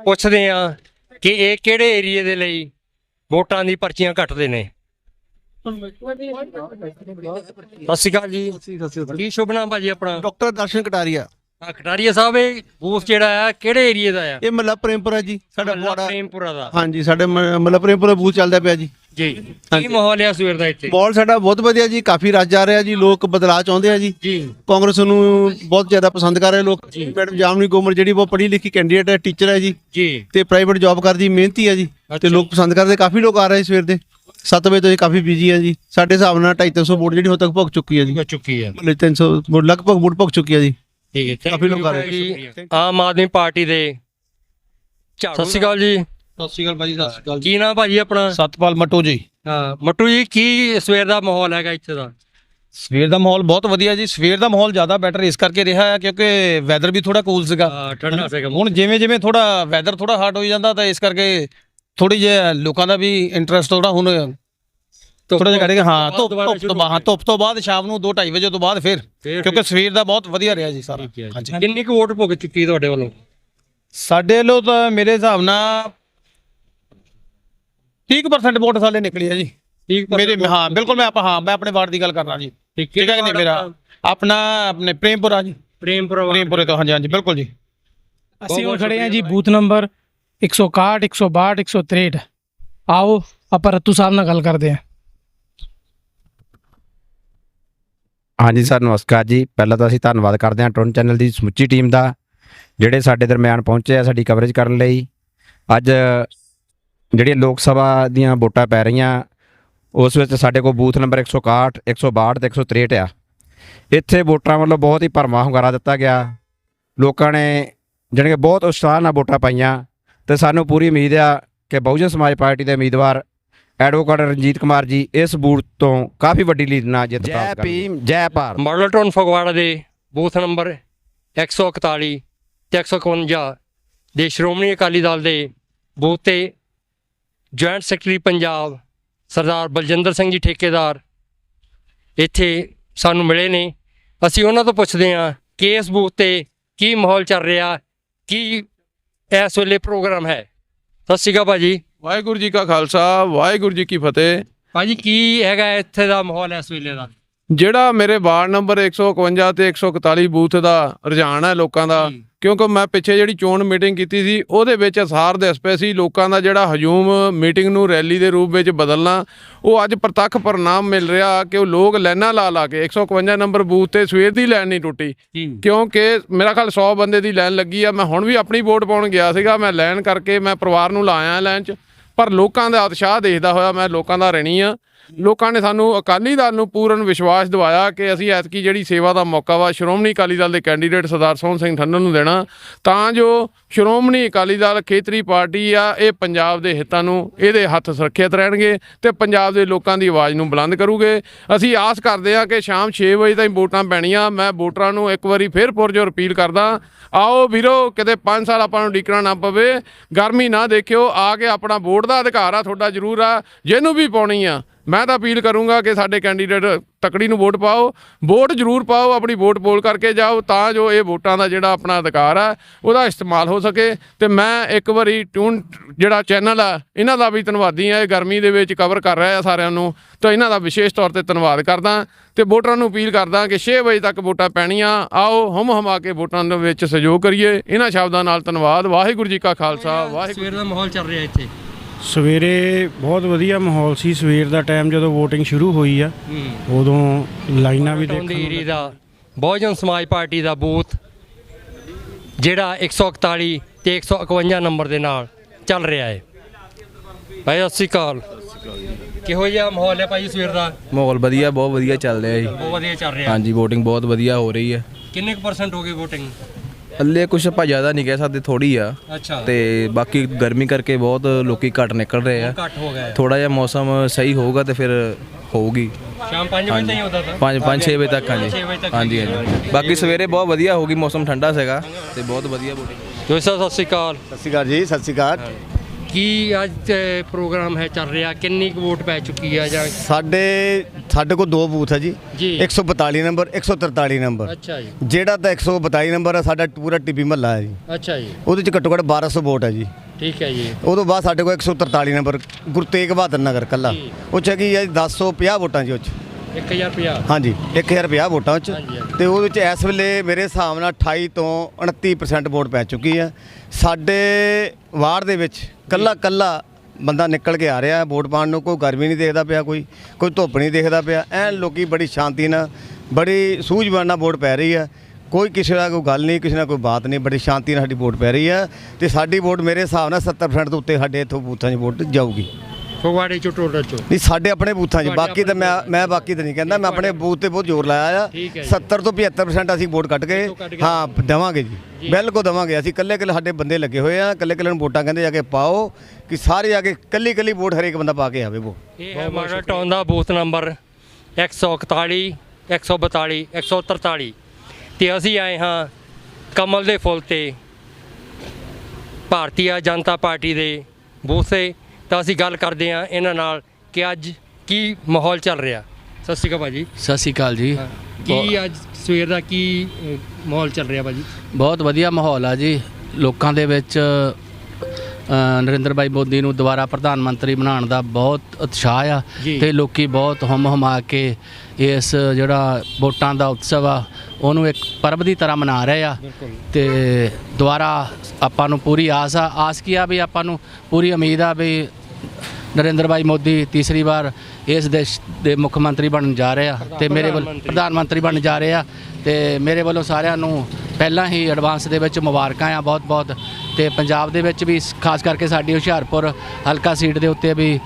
ਪੁੱਛਦੇ ਆ ਕਿ ਇਹ ਕਿਹੜੇ ਏਰੀਏ ਦੇ ਲਈ ਵੋਟਾਂ ਦੀ ਪਰਚੀਆਂ ਕੱਟਦੇ ਨੇ? ਸਤਿ ਸ਼੍ਰੀ ਅਕਾਲ ਜੀ। ਕੀ ਸ਼ੁਭ ਨਾਮ ਭਾਜੀ ਆਪਣਾ? ਡਾਕਟਰ ਦਰਸ਼ਨ ਕਟਾਰੀਆ। ਆ ਕਟਾਰੀਆ ਸਾਹਿਬ ਇਹ ਬੂਥ ਜਿਹੜਾ ਆ ਕਿਹੜੇ ਏਰੀਏ ਦਾ ਆ? ਇਹ ਮੱਲਾ ਪ੍ਰੇਮਪੁਰਾ ਜੀ ਸਾਡਾ ਬੁਆੜਾ ਪ੍ਰੇਮਪੁਰਾ ਦਾ। ਹਾਂਜੀ ਸਾਡੇ ਮ- ਮੱਲਾ ਪ੍ਰੇਮਪੁਰਾ ਬੂਥ ਚੱਲਦਾ ਪਿਆ ਜੀ। ਜੀ। ਕੀ ਮਾਹੌਲ ਹੈ ਸਵੇਰ ਦਾ ਇੱਥੇ? ਮਾਹੌਲ ਸਾਡਾ ਬਹੁਤ ਵਧੀਆ ਜੀ ਕਾਫੀ ਰਸ ਜਾ ਰਿਹਾ ਜੀ ਲੋਕ ਬਦਲਾਅ ਚਾਹੁੰਦੇ ਆ ਜੀ। ਜੀ। ਕਾਂਗਰਸ ਨੂੰ ਬਹੁਤ ਜ਼ਿਆਦਾ ਪਸੰਦ ਕਰ ਰਹੇ ਲੋਕ। ਮੈਡਮ ਜਾਮਨੀ ਗੋਮਰ ਜਿਹੜੀ ਬਹੁਤ ਪੜ੍ਹੀ ਲਿਖੀ ਕੈਂਡੀਡੇਟ ਹੈ ਟੀਚਰ ਹੈ ਜੀ। ਜੀ। ਤੇ ਪ੍ਰਾਈਵੇਟ ਜੌਬ ਕਰਦੀ ਮਿਹਨਤੀ ਹੈ ਜੀ। ਅੱਛਾ। ਤੇ ਲੋਕ ਪਸੰਦ ਕਰਦੇ ਕਾਫੀ ਲੋਕ ਆ ਰਹੇ ਸਵੇਰ ਦੇ। 7 ਵਜੇ ਤੋਂ ਇਹ ਕਾਫੀ ਬਿਜ਼ੀ ਹੈ ਜੀ। ਸਾਡੇ ਹਿਸਾਬ ਨਾਲ 250 ਵੋਟ ਜਿਹੜੀ ਹੁਣ ਤੱਕ ਭੁਗ ਚੁੱਕੀ ਹੈ ਜੀ। ਹੋ ਚੁੱਕੀ ਹੈ। ਮਤਲਬ 300 ਵੋਟ ਲਗਭਗ ਵੋਟ ਭੁਗ ਚੁੱਕੀ ਹੈ ਜੀ। ਠੀਕ ਹੈ ਕਾਫੀ ਲੋਕ ਆ ਰਹੇ। ਆਮ ਆਦਮੀ ਪਾਰਟੀ ਦੇ ਸਤਿ ਸ਼੍ਰੀ ਅਕਾਲ ਜੀ। ਸਤਿ ਸ਼੍ਰੀ ਅਕਾਲ ਭਾਜੀ ਸਤਿ ਸ਼੍ਰੀ ਅਕਾਲ ਕੀ ਨਾਮ ਭਾਜੀ ਆਪਣਾ? ਸਤਪਾਲ ਮਟੋ ਜੀ। ਹਾਂ ਮੱਟੂ ਜੀ ਕੀ ਸਵੇਰ ਦਾ ਮਾਹੌਲ ਹੈਗਾ ਇੱਥੇ ਦਾ? ਸਵੇਰ ਦਾ ਮਾਹੌਲ ਬਹੁਤ ਵਧੀਆ ਜੀ। ਸਵੇਰ ਦਾ ਮਾਹੌਲ ਜ਼ਿਆਦਾ ਬੈਟਰ ਇਸ ਕਰਕੇ ਰਿਹਾ ਹੈ ਕਿਉਂਕਿ ਵੈਦਰ ਵੀ ਥੋੜਾ ਕੂਲ ਸੀਗਾ। ਹਾਂ, ਠੰਡਾ ਸੀਗਾ। ਹੁਣ ਜਿਵੇਂ ਜਿਵੇਂ ਥੋੜਾ ਵੈਦਰ ਥੋੜਾ ਹਾਰਡ ਹੋਈ ਜਾਂਦਾ ਤਾਂ ਇਸ ਕਰਕੇ ਥੋੜੀ ਜਿਹੀ ਲੋਕਾਂ ਦਾ ਵੀ ਇੰਟਰਸਟ ਥੋੜਾ ਹੁਣ ਥੋੜਾ ਜਿਹਾ ਕਰੇਗਾ ਹਾਂ ਧੁੱਪ ਧੁੱਪ ਤੋਂ ਬਾਅਦ ਧੁੱਪ ਤੋਂ ਬਾਅਦ ਸ਼ਾਮ ਨੂੰ 2:30 ਵਜੇ ਤੋਂ ਬਾਅਦ ਫਿਰ ਕਿਉਂਕਿ ਸਵੇਰ ਦਾ ਬਹੁਤ ਵਧੀਆ ਰਿਹਾ ਜੀ ਸਾਰਾ। ਹਾਂਜੀ। ਕਿੰਨੀ ਕੁ ਵੋਟ ਭੁਗ ਚੁੱਕੀ ਤੁਹਾਡੇ ਵੱਲੋਂ? ਸਾਡੇ ਵੱਲੋਂ ਤਾਂ ਮੇਰੇ ਹਿਸਾਬ ਨਾਲ 30% ਵੋਟ ਸਾਡੇ ਨਿਕਲੀ ਹੈ ਜੀ। ਠੀਕ ਮੇਰੇ ਹਾਂ ਬਿਲਕੁਲ ਮੈਂ ਆਪਾਂ ਹਾਂ ਮੈਂ ਆਪਣੇ ਵਾਰਡ ਦੀ ਗੱਲ ਕਰ ਰਹਾ ਜੀ। ਠੀਕ ਹੈ। ਕਿ ਨਹੀਂ ਮੇਰਾ? ਆਪਣਾ ਆਪਣੇ ਪ੍ਰੇਮਪੁਰਾ ਜੀ। ਪ੍ਰੇਮਪੁਰਾ ਪ੍ਰੇਮਪੁਰੇ ਤੋਂ ਹਾਂਜੀ ਹਾਂਜੀ ਬਿਲਕੁਲ ਜੀ। ਅਸੀਂ ਹੁਣ ਖੜੇ ਹਾਂ ਜੀ ਬੂਥ ਨੰਬਰ 161 162 163 ਆਓ, ਆਪਾਂ ਰੱਤੂ ਸਾਹਿਬ ਨਾਲ ਗੱਲ ਕਰਦੇ ਹਾਂ। ਹਾਂਜੀ, ਸਰ, ਨਮਸਕਾਰ ਜੀ। ਪਹਿਲਾਂ ਤਾਂ ਅਸੀਂ ਧੰਨਵਾਦ ਕਰਦੇ ਹਾਂ ਟਰਨ ਚੈਨਲ ਦੀ ਸਮੁੱਚੀ ਟੀਮ ਦਾ, ਜਿਹੜੇ ਸਾਡੇ ਦਰਮਿਆਨ ਪਹੁੰਚੇ ਆ ਸਾਡੀ ਕਵਰੇਜ ਕਰਨ ਲਈ। ਅੱਜ ਜਿਹੜੀਆਂ ਲੋਕ ਸਭਾ ਦੀਆਂ ਵੋਟਾਂ ਪੈ ਰਹੀਆਂ, ਉਸ ਵਿੱਚ ਸਾਡੇ ਕੋਲ ਬੂਥ ਨੰਬਰ 161 162 ਤੇ 163 ਆ। ਇੱਥੇ ਵੋਟਰਾਂ ਵੱਲੋਂ ਬਹੁਤ ਹੀ ਭਰਵਾਂ ਹੁੰਗਾਰਾ ਦਿੱਤਾ ਗਿਆ। ਲੋਕਾਂ ਨੇ, ਜਾਣੀ ਕਿ ਬਹੁਤ ਉਤਸ਼ਾਹ ਨਾਲ ਵੋਟਾਂ ਪਾਈਆਂ। ਤੇ ਸਾਨੂੰ ਪੂਰੀ ਉਮੀਦ ਆ ਕਿ ਬਹੁਜਨ ਸਮਾਜ ਪਾਰਟੀ ਦੇ ਉਮੀਦਵਾਰ ਐਡਵੋਕੇਟ ਰਣਜੀਤ ਕੁਮਾਰ ਜੀ ਇਸ ਬੂਥ ਤੋਂ ਕਾਫੀ ਵੱਡੀ ਲੀਡ ਨਾਲ ਜਿੱਤ ਪ੍ਰਾਪਤ ਕਰਨਗੇ। ਜੈ ਭੀਮ ਜੈ ਭਾਰਤ। ਮਾਡਲ ਟਾਊਨ ਫਗਵਾੜਾ ਦੇ ਬੂਥ ਨੰਬਰ 141 ਤੇ 151 ਦੇ ਸ਼੍ਰੋਮਣੀ ਅਕਾਲੀ ਦਲ ਦੇ ਬੂਥ ਤੇ ਜੁਆਇੰਟ ਸੈਕਟਰੀ ਪੰਜਾਬ ਸਰਦਾਰ ਬਲਜਿੰਦਰ ਸਿੰਘ ਜੀ ਠੇਕੇਦਾਰ ਇੱਥੇ ਸਾਨੂੰ ਮਿਲੇ ਨੇ। ਅਸੀਂ ਉਹਨਾਂ ਤੋਂ ਪੁੱਛਦੇ ਹਾਂ ਕਿ ਇਸ ਬੂਥ ਤੇ ਕੀ ਮਾਹੌਲ ਚੱਲ ਰਿਹਾ ਕੀ ਇਸ ਵੇਲੇ ਪ੍ਰੋਗਰਾਮ ਹੈ। ਸਤਿ ਸ਼੍ਰੀ ਅਕਾਲ ਭਾਜੀ। ਵਾਹਿਗੁਰੂ ਜੀ ਕਾ ਖਾਲਸਾ ਵਾਹਿਗੁਰੂ ਜੀ ਕੀ ਫਤਿਹ। ਭਾਜੀ ਕੀ ਹੈਗਾ ਇੱਥੇ ਦਾ ਮਾਹੌਲ ਇਸ ਵੇਲੇ ਦਾ? ਜਿਹੜਾ ਮੇਰੇ ਵਾਰਡ ਨੰਬਰ 151 ਤੇ 141 ਬੂਥ ਦਾ ਰੁਝਾਨ ਹੈ ਲੋਕਾਂ ਦਾ। ਕਿਉਂਕਿ ਮੈਂ ਪਿੱਛੇ ਜਿਹੜੀ ਚੋਣ ਮੀਟਿੰਗ ਕੀਤੀ ਸੀ ਉਹਦੇ ਵਿੱਚ ਅਸਾਰ ਦਿਸ ਪਏ ਸੀ ਲੋਕਾਂ ਦਾ ਜਿਹੜਾ ਹਜੂਮ ਮੀਟਿੰਗ ਨੂੰ ਰੈਲੀ ਦੇ ਰੂਪ ਵਿੱਚ ਬਦਲਣਾ ਉਹ ਅੱਜ ਪ੍ਰਤੱਖ ਪਰਿਣਾਮ ਮਿਲ ਰਿਹਾ ਕਿ ਉਹ ਲੋਕ ਲਾਈਨਾਂ ਲਾ ਲਾ ਕੇ 151 ਨੰਬਰ ਬੂਥ ਤੇ ਸਵੇਰ ਦੀ ਲਾਈਨ ਨਹੀਂ ਟੁੱਟੀ। ਕਿਉਂਕਿ ਮੇਰਾ ਖਿਆਲ 100 ਬੰਦੇ ਦੀ ਲਾਈਨ ਲੱਗੀ ਆ ਮੈਂ ਹੁਣ ਵੀ ਆਪਣੀ ਵੋਟ ਪਾਉਣ ਗਿਆ ਸੀਗਾ ਮੈਂ ਲਾਈਨ ਕਰਕੇ ਮੈਂ ਪਰਿਵਾਰ ਨੂੰ ਲਾਇਆ ਲਾਈਨ 'ਚ ਪਰ ਲੋਕਾਂ ਦਾ ਉਤਸ਼ਾਹ ਦੇਖਦਾ ਹੋਇਆ ਮੈਂ ਲੋਕਾਂ ਦਾ ਰਣੀ ਆ। ਲੋਕਾਂ ਨੇ ਸਾਨੂੰ ਅਕਾਲੀ ਦਲ ਨੂੰ ਪੂਰਨ ਵਿਸ਼ਵਾਸ ਦਿਵਾਇਆ ਕਿ ਅਸੀਂ ਐਤਕੀ ਜਿਹੜੀ ਸੇਵਾ ਦਾ ਮੌਕਾ ਵਾ ਸ਼੍ਰੋਮਣੀ ਅਕਾਲੀ ਦਲ ਦੇ ਕੈਂਡੀਡੇਟ ਸਰਦਾਰ ਸੋਹਣ ਸਿੰਘ ਠੰਡਨ ਨੂੰ ਦੇਣਾ, ਤਾਂ ਜੋ ਸ਼੍ਰੋਮਣੀ ਅਕਾਲੀ ਦਲ ਖੇਤਰੀ ਪਾਰਟੀ ਆ, ਇਹ ਪੰਜਾਬ ਦੇ ਹਿੱਤਾਂ ਨੂੰ, ਇਹਦੇ ਹੱਥ ਸੁਰੱਖਿਅਤ ਰਹਿਣਗੇ ਤੇ ਪੰਜਾਬ ਦੇ ਲੋਕਾਂ ਦੀ ਆਵਾਜ਼ ਨੂੰ ਬੁਲੰਦ ਕਰੂਗੇ। ਅਸੀਂ ਆਸ ਕਰਦੇ ਹਾਂ ਕਿ ਸ਼ਾਮ 6 ਵਜੇ ਤਾਈਂ ਵੋਟਾਂ ਪੈਣੀਆਂ, ਮੈਂ ਵੋਟਰਾਂ ਨੂੰ ਇੱਕ ਵਾਰੀ ਫੇਰ ਪੁਰਜੋਰ ਅਪੀਲ ਕਰਦਾ, ਆਓ ਵੀਰੋ, ਕਿਤੇ 5 ਸਾਲ ਆਪਾਂ ਨੂੰ ਡੀਕਣਾ ਨਾ ਪਵੇ, ਗਰਮੀ ਨਾ ਦੇਖਿਓ, ਆ ਕੇ ਆਪਣਾ ਵੋਟ ਦਾ ਅਧਿਕਾਰ ਆ, ਤੁਹਾਡਾ ਜ਼ਰੂਰ ਆ, ਜਿਹਨੂੰ ਵੀ ਪਾਉਣੀ ਆ ਮੈਂ ਤਾਂ ਅਪੀਲ ਕਰੂੰਗਾ ਕਿ ਸਾਡੇ ਕੈਂਡੀਡੇਟ ਤਕੜੀ ਨੂੰ ਵੋਟ ਪਾਓ ਵੋਟ ਜ਼ਰੂਰ ਪਾਓ ਆਪਣੀ ਵੋਟ ਪੋਲ ਕਰਕੇ ਜਾਓ ਤਾਂ ਜੋ ਇਹ ਵੋਟਾਂ ਦਾ ਜਿਹੜਾ ਆਪਣਾ ਅਧਿਕਾਰ ਆ ਉਹਦਾ ਇਸਤੇਮਾਲ ਹੋ ਸਕੇ। ਤੇ ਮੈਂ ਇੱਕ ਵਾਰੀ ਟਿਊਨ ਜਿਹੜਾ ਚੈਨਲ ਆ ਇਹਨਾਂ ਦਾ ਵੀ ਧੰਨਵਾਦੀ ਆ ਇਹ ਗਰਮੀ ਦੇ ਵਿੱਚ ਕਵਰ ਕਰ ਰਿਹਾ ਆ ਸਾਰਿਆਂ ਨੂੰ ਤਾਂ ਇਹਨਾਂ ਦਾ ਵਿਸ਼ੇਸ਼ ਤੌਰ ਤੇ ਧੰਨਵਾਦ ਕਰਦਾ। ਤੇ ਵੋਟਰਾਂ ਨੂੰ ਅਪੀਲ ਕਰਦਾ ਕਿ 6 ਵਜੇ ਤੱਕ ਵੋਟਾਂ ਪੈਣੀਆਂ ਆਓ ਹਮ ਹਮਾ ਕੇ ਵੋਟਾਂ ਦੇ ਵਿੱਚ ਸਹਿਯੋਗ ਕਰੀਏ। ਇਹਨਾਂ ਸ਼ਬਦਾਂ ਨਾਲ ਧੰਨਵਾਦ ਵਾਹਿਗੁਰੂ ਜੀ ਕਾ ਖਾਲਸਾ ਵਾਹਿਗੁਰੂ ਸਵੇਰ ਦਾ ਮਾਹੌਲ ਚੱਲ ਰਿਹਾ ਇੱਥੇ। ਸਵੇਰੇ ਬਹੁਤ ਵਧੀਆ ਮਾਹੌਲ ਸੀ। ਸਵੇਰ ਦਾ ਟਾਈਮ ਜਦੋਂ VOTING ਸ਼ੁਰੂ ਹੋਈ ਆ ਉਦੋਂ ਲਾਈਨਾਂ ਵੀ ਦੇਖਣ ਨੂੰ ਏਰੀਆ ਦਾ ਬਹੁਜਨ ਸਮਾਜ ਪਾਰਟੀ ਦਾ ਬੂਥ ਜਿਹੜਾ 141 ਤੇ 151 ਨੰਬਰ ਦੇ ਨਾਲ ਚੱਲ ਰਿਹਾ ਹੈ। ਭਾਈ ਸਤਿ ਸ਼੍ਰੀ ਅਕਾਲ। ਕਿਹੋ ਜਿਹਾ ਮਾਹੌਲ ਹੈ ਭਾਈ ਸਵੇਰ ਦਾ? ਮਾਹੌਲ ਵਧੀਆ ਬਹੁਤ ਵਧੀਆ ਚੱਲ ਰਿਹਾ ਜੀ। ਬਹੁਤ ਵਧੀਆ ਚੱਲ ਰਿਹਾ। ਹਾਂਜੀ VOTING ਬਹੁਤ ਵਧੀਆ ਹੋ ਰਹੀ ਹੈ। ਕਿੰਨੇ ਕੁ ਪਰਸੈਂਟ ਹੋ ਗਈ VOTING? ਅੱਲੇ ਕੁਝ ਆਪਾਂ ਜ਼ਿਆਦਾ ਨਹੀਂ ਕਹਿ ਸਕਦੇ ਥੋੜੀ ਆ। ਅੱਛਾ। ਤੇ ਬਾਕੀ ਗਰਮੀ ਕਰਕੇ ਬਹੁਤ ਲੋਕੀ ਘੱਟ ਨਿਕਲ ਰਹੇ ਆ। ਘੱਟ ਹੋ ਗਿਆ। ਹੈ। ਥੋੜਾ ਜਿਹਾ ਮੌਸਮ ਸਹੀ ਹੋਊਗਾ ਤੇ ਫਿਰ ਹੋਊਗੀ। ਸ਼ਾਮ 5 ਵਜੇ ਤਾਈਂ ਹੁੰਦਾ ਤਾਂ? 5 5 6 ਵਜੇ ਤੱਕ ਹਾਂਜੀ। ਛੇ ਵਜੇ ਤੱਕ ਹਾਂਜੀ। ਹਾਂਜੀ ਬਾਕੀ ਸਵੇਰੇ ਬਹੁਤ ਵਧੀਆ ਹੋਊਗੀ ਮੌਸਮ ਠੰਡਾ ਸੀਗਾ ਤੇ ਬਹੁਤ ਵਧੀਆ VOTING ਜੋਸ਼ ਸਾਹਿਬ ਸਤਿ ਸ਼੍ਰੀ ਅਕਾਲ। ਸਤਿ ਸ਼੍ਰੀ ਅਕਾਲ ਜੀ ਸਤਿ ਸ਼੍ਰੀ ਅਕਾਲ। ਕੀ ਅੱਜ ਤੇ ਪ੍ਰੋਗਰਾਮ ਹੈ ਚੱਲ ਰਿਹਾ? ਕਿੰਨੀ ਕੁ ਵੋਟ ਪੈ ਚੁੱਕੀ ਆ ਜਾਂ ਸਾਡੇ ਸਾਡੇ ਕੋਲ ਦੋ ਬੂਥ ਹੈ ਜੀ। ਜੀ। 142 ਨੰਬਰ 143 ਨੰਬਰ। ਅੱਛਾ ਜੀ। ਜਿਹੜਾ ਤਾਂ 142 ਨੰਬਰ ਹੈ ਸਾਡਾ ਪੂਰਾ ਟਿੱਬੀ ਮਹੱਲਾ ਹੈ ਜੀ। ਅੱਛਾ ਜੀ। ਉਹਦੇ ਚ ਘੱਟੋ ਘੱਟ 1200 ਵੋਟ ਹੈ ਜੀ। ਠੀਕ ਹੈ ਜੀ। ਉਦੋਂ ਬਾਅਦ ਸਾਡੇ ਕੋਲ 143 ਨੰਬਰ ਗੁਰੂ ਤੇਗ ਬਹਾਦਰ ਨਗਰ ਕੱਲਾ। ਜੀ। ਉਹ ਚ ਹੈਗੀ ਹੈ 1050 ਵੋਟਾਂ ਜੀ ਉਹ ਚ। 1050 ਹਾਂਜੀ 1050 ਵੋਟਾਂ ਉਹ ਚ ਹਾਂਜੀ, ਹਾਂਜੀ। ਤੇ ਉਹਦੇ ਚ ਇਸ ਵੇਲੇ ਮੇਰੇ ਹਿਸਾਬ ਨਾਲ 28 ਤੋਂ 29% ਵੋਟ ਪੈ ਚੁੱਕੀ ਹੈ। ਸਾਡੇ ਵਾਰਡ ਦੇ ਵਿੱਚ ਕੱਲਾ ਕੱਲਾ ਬੰਦਾ ਨਿਕਲ ਕੇ ਆ ਰਿਹਾ ਹੈ ਵੋਟ ਪਾਉਣ ਨੂੰ। ਕੋਈ ਗਰਮੀ ਨਹੀਂ ਦੇਖਦਾ ਪਿਆ ਕੋਈ ਕੋਈ ਧੁੱਪ ਨਹੀਂ ਦੇਖਦਾ ਪਿਆ। ਐਨ ਲੋਕੀ ਬੜੀ ਸ਼ਾਂਤੀ ਨਾਲ ਬੜੀ ਸੂਝਵਾਨ ਨਾਲ ਵੋਟ ਪੈ ਰਹੀ ਹੈ। ਕੋਈ ਕਿਸੇ ਦਾ ਕੋਈ ਗੱਲ ਨਹੀਂ ਕਿਸੇ ਨਾਲ ਕੋਈ ਬਾਤ ਨਹੀਂ ਬੜੀ ਸ਼ਾਂਤੀ ਨਾਲ ਸਾਡੀ ਵੋਟ ਪੈ ਰਹੀ ਹੈ। ਤੇ ਸਾਡੀ ਵੋਟ ਮੇਰੇ ਹਿਸਾਬ ਨਾਲ 70% ਤੋਂ ਉੱਤੇ ਸਾਡੇ ਇੱਥੋਂ ਬੂਥਾਂ 'ਚ ਵੋਟ ਜਾਊਗੀ। ਫਗਵਾੜੇ ਚੋਂ ਟੋਟਲ ਚੋਂ। ਨਹੀਂ ਸਾਡੇ ਆਪਣੇ ਬੂਥਾਂ 'ਚ। ਬਾਕੀ ਤਾਂ ਮੈਂ ਮੈਂ ਬਾਕੀ ਤਾਂ ਨਹੀਂ ਕਹਿੰਦਾ। ਮੈਂ ਆਪਣੇ ਬੂਥ ਤੇ ਬਹੁਤ ਜ਼ੋਰ ਲਾਇਆ ਆ। ਠੀਕ ਹੈ ਜੀ। 70 ਤੋਂ 75% ਅਸੀਂ ਵੋਟ ਕੱਟ ਕੱਢ ਕੇ ਹਾਂ ਦੇਵਾਂਗੇ ਜੀ। ਬਿਲਕੁਲ ਦੇਵਾਂਗੇ। ਅਸੀਂ ਕੱਲੇ ਕੱਲੇ ਸਾਡੇ ਬੰਦੇ ਲੱਗੇ ਹੋਏ ਆ। ਕੱਲੇ ਕੱਲੇ ਨੂੰ ਵੋਟਾਂ ਕਹਿੰਦੇ ਜਾ ਕੇ ਪਾਓ ਕਿ ਸਾਰੇ ਜਾ ਕੇ ਕੱਲੀ ਕੱਲੀ ਵੋਟ ਹਰੇਕ ਬੰਦਾ ਪਾ ਕੇ ਆਵੇ ਵੋ। ਇਹ ਹੈ ਮਾਡਲ ਟਾਊਨ ਦਾ ਬੂਥ ਨੰਬਰ 141 142 143 ਤੇ ਅਸੀਂ ਆਏ ਹਾਂ ਕਮਲ ਦੇ ਫੁੱਲ ਤੇ। ਭਾਰਤੀ ਜਨਤਾ ਪਾਰਟੀ ਦੇ ਬੂਥ ਤੇ ਅਸੀਂ ਗੱਲ ਕਰਦੇ ਹਾਂ ਇਹਨਾਂ ਨਾਲ ਕਿ ਅੱਜ ਕੀ ਮਾਹੌਲ ਚੱਲ ਰਿਹਾ। ਸਤਿ ਸ਼੍ਰੀ ਅਕਾਲ ਭਾਜੀ। ਸਤਿ ਸ਼੍ਰੀ ਅਕਾਲ ਜੀ। ਕੀ ਅੱਜ ਸਵੇਰ ਦਾ ਕੀ ਮਾਹੌਲ ਚੱਲ ਰਿਹਾ ਭਾਜੀ? ਬਹੁਤ ਵਧੀਆ ਮਾਹੌਲ ਆ ਜੀ। ਲੋਕਾਂ ਦੇ ਵਿੱਚ ਨਰਿੰਦਰ ਭਾਈ ਮੋਦੀ ਨੂੰ ਦੁਬਾਰਾ ਪ੍ਰਧਾਨ ਮੰਤਰੀ ਬਣਾਉਣ ਦਾ ਬਹੁਤ ਉਤਸ਼ਾਹ ਆ। ਤੇ ਲੋਕੀ ਬਹੁਤ ਹਮ ਹਮਾ ਕੇ ਇਸ ਜਿਹੜਾ ਵੋਟਾਂ ਦਾ ਉਤਸਵ ਆ ਉਹਨੂੰ ਇੱਕ ਪਰਬ ਦੀ ਤਰ੍ਹਾਂ ਮਨਾ ਰਹੇ ਆ। ਤੇ ਦੁਬਾਰਾ ਆਪਾਂ ਨੂੰ ਪੂਰੀ ਆਸ ਆ। ਆਸ ਕੀ ਆ ਵੀ ਆਪਾਂ ਨੂੰ ਪੂਰੀ ਉਮੀਦ ਆ ਵੀ ਨਰਿੰਦਰ ਭਾਈ ਮੋਦੀ ਤੀਸਰੀ ਵਾਰ ਇਸ ਦੇਸ਼ ਦੇ ਮੁੱਖ ਮੰਤਰੀ ਬਣਨ ਜਾ ਰਹੇ ਆ। ਤੇ ਮੇਰੇ ਵੱਲ। ਪ੍ਰਧਾਨ ਮੰਤਰੀ। ਬਣਨ ਜਾ ਰਹੇ ਆ। ਤੇ ਮੇਰੇ ਵੱਲੋਂ ਸਾਰਿਆਂ ਨੂੰ ਪਹਿਲਾਂ ਹੀ ਐਡਵਾਂਸ ਦੇ ਵਿੱਚ ਮੁਬਾਰਕਾਂ ਆ ਬਹੁਤ-ਬਹੁਤ। ਤੇ ਪੰਜਾਬ ਦੇ ਵਿੱਚ ਵੀ ਖਾਸ ਕਰਕੇ ਸਾਡੀ ਹੁਸ਼ਿਆਰਪੁਰ ਹਲਕਾ ਸੀਟ ਦੇ ਉੱਤੇ ਵੀ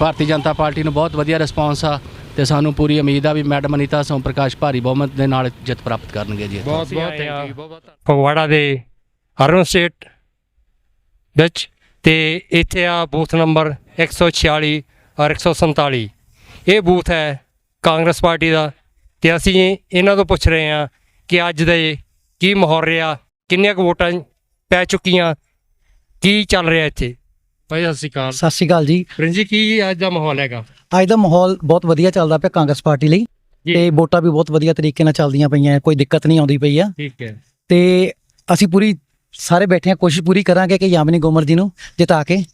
ਭਾਰਤੀ ਜਨਤਾ ਪਾਰਟੀ ਨੂੰ ਬਹੁਤ ਵਧੀਆ ਰਿਸਪਾਂਸ ਆ। ਤੇ ਸਾਨੂੰ ਪੂਰੀ ਉਮੀਦ ਆ ਵੀ ਮੈਡਮ ਅਨੀਤਾ ਸੋਮ ਪ੍ਰਕਾਸ਼ ਭਾਰੀ ਬਹੁਮਤ ਦੇ ਨਾਲ ਜਿੱਤ ਪ੍ਰਾਪਤ ਕਰਨਗੇ ਜੀ ਬਹੁਤ ਬਹੁਤ ਥੈਂਕ ਯੂ ਬਹੁਤ ਬਹੁਤ ਫਗਵਾੜਾ ਦੇ ਅਰਬਨ ਸਟੇਟ ਵਿੱਚ ਤੇ ਇੱਥੇ ਆ ਬੂਥ ਨੰਬਰ 146 ਔਰ 147 ਇਹ ਬੂਥ ਹੈ ਕਾਂਗਰਸ ਪਾਰਟੀ ਦਾ ਤੇ ਅਸੀਂ ਇਹਨਾਂ ਤੋਂ ਪੁੱਛ ਰਹੇ ਹਾਂ ਕਿ ਅੱਜ ਦੇ ਕੀ ਮਾਹੌਲ ਰਿਹਾ ਕਿੰਨੀਆਂ ਕੁ ਵੋਟਾਂ ਪੈ ਚੁੱਕੀਆਂ ਕੀ ਚੱਲ ਰਿਹਾ ਇੱਥੇ? ਭਾਈ ਸਤਿ ਸ਼੍ਰੀ ਅਕਾਲ। ਸਤਿ ਸ਼੍ਰੀ ਅਕਾਲ ਜੀ। ਪ੍ਰਿੰਸ ਜੀ ਕੀ ਅੱਜ ਦਾ ਮਾਹੌਲ ਹੈਗਾ? ਅੱਜ ਦਾ ਮਾਹੌਲ ਬਹੁਤ ਵਧੀਆ ਚੱਲਦਾ ਪਿਆ ਕਾਂਗਰਸ ਪਾਰਟੀ ਲਈ ਜੀ। ਤੇ ਵੋਟਾਂ ਵੀ ਬਹੁਤ ਵਧੀਆ ਤਰੀਕੇ ਨਾਲ ਚੱਲਦੀਆਂ ਪਈਆਂ ਕੋਈ ਦਿੱਕਤ ਨਹੀਂ ਆਉਂਦੀ ਪਈ ਆ। ਠੀਕ ਹੈ। ਤੇ ਅਸੀਂ ਪੂਰੀ ਸਾਰੇ ਬੈਠੇ ਆ ਕੋਸ਼ਿਸ਼ ਪੂਰੀ ਕਰਾਂਗੇ ਕਿ ਯਾਮਿਨੀ ਗੋਮਰ ਜੀ ਨੂੰ ਜਿਤਾ ਕੇ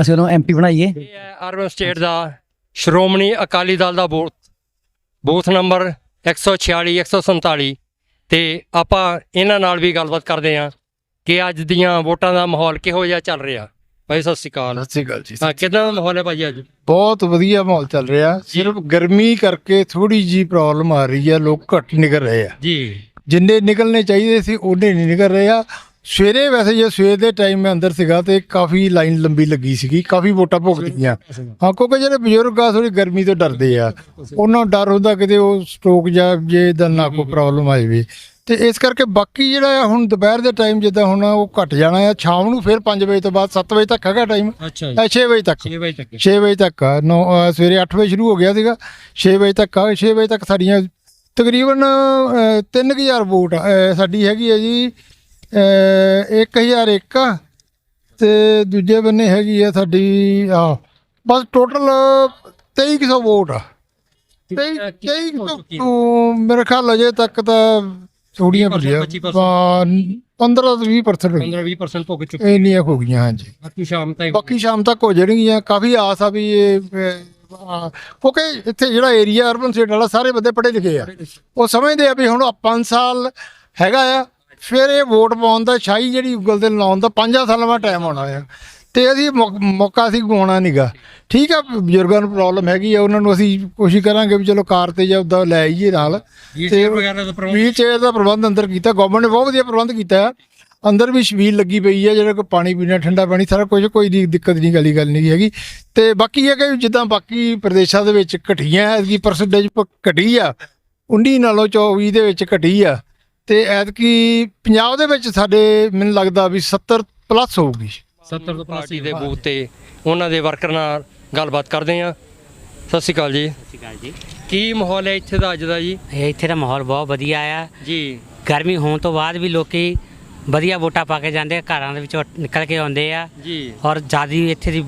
ਅਸੀਂ ਉਹਨੂੰ ਐਮਪੀ ਬਣਾਈਏ। ਇਹ ਹੈ ਅਰਬਨ ਸਟੇਟ ਦਾ ਸ਼੍ਰੋਮਣੀ ਅਕਾਲੀ ਦਲ ਦਾ ਬੂਥ। ਬੂਥ ਨੰਬਰ 146 147 ਤੇ ਆਪਾਂ ਇਹਨਾਂ ਨਾਲ ਵੀ ਗੱਲਬਾਤ ਕਰਦੇ ਹਾਂ ਕਿ ਅੱਜ ਦੀਆਂ ਵੋਟਾਂ ਦਾ ਮਾਹੌਲ ਕਿਹੋ ਜਿਹਾ ਚੱਲ ਰਿਹਾ। ਭਾਈ ਸਤਿ ਸ਼੍ਰੀ ਅਕਾਲ। ਸਤਿ ਸ਼੍ਰੀ ਅਕਾਲ ਜੀ ਹਾਂ ਕਿਦਾਂ ਦਾ ਮਾਹੌਲ ਹੈ ਭਾਜੀ ਅੱਜ? ਬਹੁਤ ਵਧੀਆ ਮਾਹੌਲ ਚੱਲ ਰਿਹਾ। ਸਿਰਫ ਗਰਮੀ ਕਰਕੇ ਥੋੜੀ ਜੀ ਪ੍ਰੋਬਲਮ ਆ ਰਹੀ ਹੈ ਲੋਕ ਘੱਟ ਨਿਕਲ ਰਹੇ ਆ। ਜੀ। ਜਿੰਨੇ ਨਿਕਲਣੇ ਚਾਹੀਦੇ ਸੀ ਉਹਨੇ ਨਹੀਂ ਨਿਕਲ ਰਹੇ ਆ। ਸਵੇਰੇ ਵੈਸੇ ਜੇ ਸਵੇਰ ਦੇ ਟਾਈਮ ਮੈਂ ਅੰਦਰ ਸੀਗਾ ਤੇ ਕਾਫੀ ਲਾਈਨ ਲੰਬੀ ਲੱਗੀ ਸੀਗੀ ਕਾਫੀ ਵੋਟਾਂ ਭੁਗਤੀਆਂ ਹਾਂ ਕਿਉਂਕਿ ਜਿਹੜੇ ਬਜ਼ੁਰਗ ਆ ਥੋੜੀ ਗਰਮੀ ਤੋਂ ਡਰਦੇ ਆ। ਉਹਨਾਂ ਨੂੰ ਡਰ ਹੁੰਦਾ ਕਿਤੇ ਉਹ ਸਟ੍ਰੋਕ ਜਾਂ ਜੇ ਇਦਾਂ ਨਾ ਕੋਈ ਪ੍ਰੋਬਲਮ ਆ ਜਾਵੇ। ਤੇ ਇਸ ਕਰਕੇ ਬਾਕੀ ਜਿਹੜਾ ਆ ਹੁਣ ਦੁਪਹਿਰ ਦੇ ਟਾਈਮ ਜਿੱਦਾਂ ਹੁਣ ਉਹ ਘਟ ਜਾਣਾ ਆ ਸ਼ਾਮ ਨੂੰ ਫਿਰ 5 ਵਜੇ ਤੋਂ ਬਾਅਦ 7 ਵਜੇ ਤੱਕ ਹੈਗਾ ਟਾਈਮ ਅੱਛਾ 6 ਵਜੇ ਤੱਕ। 6 ਵਜੇ ਤੱਕ। 6 ਵਜੇ ਤੱਕ ਆ ਨੌ ਅ, ਸਵੇਰੇ 8 ਵਜੇ ਸ਼ੁਰੂ ਹੋ ਗਿਆ ਸੀਗਾ। 6 ਵਜੇ ਤੱਕ ਆ 6 ਵਜੇ ਤੱਕ ਸਾਡੀਆਂ ਤਕਰੀਬਨ 3000 ਵੋਟ ਆ, ਅ, ਸਾਡੀ ਹੈਗੀ ਹੈ ਜੀ 1001 ਆ। ਤੇ ਦੂਜੇ ਬੰਨੇ ਹੈਗੀ ਆ ਸਾਡੀ ਆ ਬਸ ਟੋਟਲ 2300 ਵੋਟ ਆ। 2300 ਤੋਂ ਮੇਰੇ ਖਿਆਲ ਅਜੇ ਤੱਕ ਤਾਂ ਥੋੜੀਆਂ ਭੁੱਲੀਆਂ 15 ਤੋਂ 20% 15 20% ਭੁੱਗ ਚੁੱਕੇ ਇੰਨੀਆਂ ਹੋ ਗਈਆਂ ਹਾਂਜੀ। ਬਾਕੀ ਸ਼ਾਮ ਤਾਈਂ ਬਾਕੀ ਸ਼ਾਮ ਤੱਕ ਹੋ ਜਾਣਗੀਆਂ। ਕਾਫੀ ਆਸ ਆ ਵੀ ਇਹ ਅਹ, ਕਿਉਂਕਿ ਇੱਥੇ ਜਿਹੜਾ ਏਰੀਆ ਅਰਬਨ ਸਟੇਟ ਵਾਲਾ ਸਾਰੇ ਬੰਦੇ ਪੜ੍ਹੇ ਲਿਖੇ ਆ। ਉਹ ਸਮਝਦੇ ਆ ਵੀ ਹੁਣ 5 ਸਾਲ ਹੈਗਾ ਆ। ਫਿਰ ਇਹ ਵੋਟ ਪਾਉਣ ਦਾ ਸ਼ਾਹੀ ਜਿਹੜੀ ਉਂਗਲ ਤੇ ਲਾਉਣ ਦਾ 5 ਸਾਲਾਂ ਦਾ ਟਾਈਮ ਆਉਣਾ ਆ। ਤੇ ਅਸੀਂ ਮੌਕਾ ਅਸੀਂ ਗਵਾਉਣਾ ਨਹੀਂਗਾ ਠੀਕ ਆ ਬਜ਼ੁਰਗਾਂ ਨੂੰ ਪ੍ਰੋਬਲਮ ਹੈਗੀ ਆ ਉਹਨਾਂ ਨੂੰ ਅਸੀਂ ਕੋਸ਼ਿਸ਼ ਕਰਾਂਗੇ ਵੀ ਚਲੋ ਕਾਰ ਤੇ ਜਾਂ ਉਦਾਂ ਲੈ ਆਈਏ ਨਾਲ। ਤੇ ਵਗੈਰਾ ਦਾ ਪ੍ਰਬੰਧ? ਵੀਲ ਚੇਅਰ ਦਾ ਪ੍ਰਬੰਧ ਅੰਦਰ ਕੀਤਾ ਗਵਰਨਮੈਂਟ ਨੇ ਬਹੁਤ ਵਧੀਆ ਪ੍ਰਬੰਧ ਕੀਤਾ। ਹੈ ਅੰਦਰ ਵੀ ਛਬੀਲ ਲੱਗੀ ਪਈ ਹੈ ਜਿਹੜਾ ਕੋਈ ਪਾਣੀ ਪੀਣਾ ਠੰਡਾ ਪਾਣੀ ਸਾਰਾ ਕੁਝ ਕੋਈ ਦਿੱਕਤ ਨਹੀਂ ਗਲੀ ਗੱਲ ਨਹੀਂ ਹੈਗੀ। ਤੇ ਬਾਕੀ ਇਹ ਕਿ ਜਿੱਦਾਂ ਬਾਕੀ ਪ੍ਰਦੇਸ਼ਾਂ ਦੇ ਵਿੱਚ ਘਟੀਆਂ ਐਤਕੀ ਪਰਸੈਂਟੇਜ ਘਟੀ ਆ 19 ਨਾਲੋਂ 24 ਦੇ ਵਿੱਚ ਘਟੀ ਆ। ਤੇ ਐਤਕੀ ਪੰਜਾਬ ਦੇ ਵਿੱਚ ਸਾਡੇ ਮੈਨੂੰ ਲੱਗਦਾ ਵੀ 70 ਪਲੱਸ ਹੋਊਗੀ। 70 ਤੋਂ ਪਾਰਟੀ ਦੇ ਬੂਥ ਤੇ ਉਹਨਾਂ ਦੇ ਵਰਕਰ ਨਾਲ ਗੱਲਬਾਤ ਕਰਦੇ ਆ ਸਤਿ ਸ਼੍ਰੀ ਅਕਾਲ ਜੀ। ਸਤਿ ਸ਼੍ਰੀ ਅਕਾਲ ਜੀ। ਕੀ ਮਾਹੌਲ ਹੈ ਇੱਥੇ ਦਾ ਅੱਜ ਦਾ ਜੀ? ਇਹ ਇੱਥੇ ਦਾ ਮਾਹੌਲ ਬਹੁਤ ਵਧੀਆ ਆ। ਜੀ। ਗਰਮੀ ਹੋਣ ਤੋਂ ਬਾਅਦ ਵੀ ਲੋਕੀ ਵਧੀਆ ਵੋਟਾਂ ਪਾ ਕੇ ਜਾਂਦੇ ਆ ਘਰਾਂ ਦੇ ਵਿੱਚੋਂ ਨਿਕਲ ਕੇ ਆਉਂਦੇ ਆ। ਜੀ। ਔਰ ਜਿਆਦੀ ਇੱਥੇ ਦੀ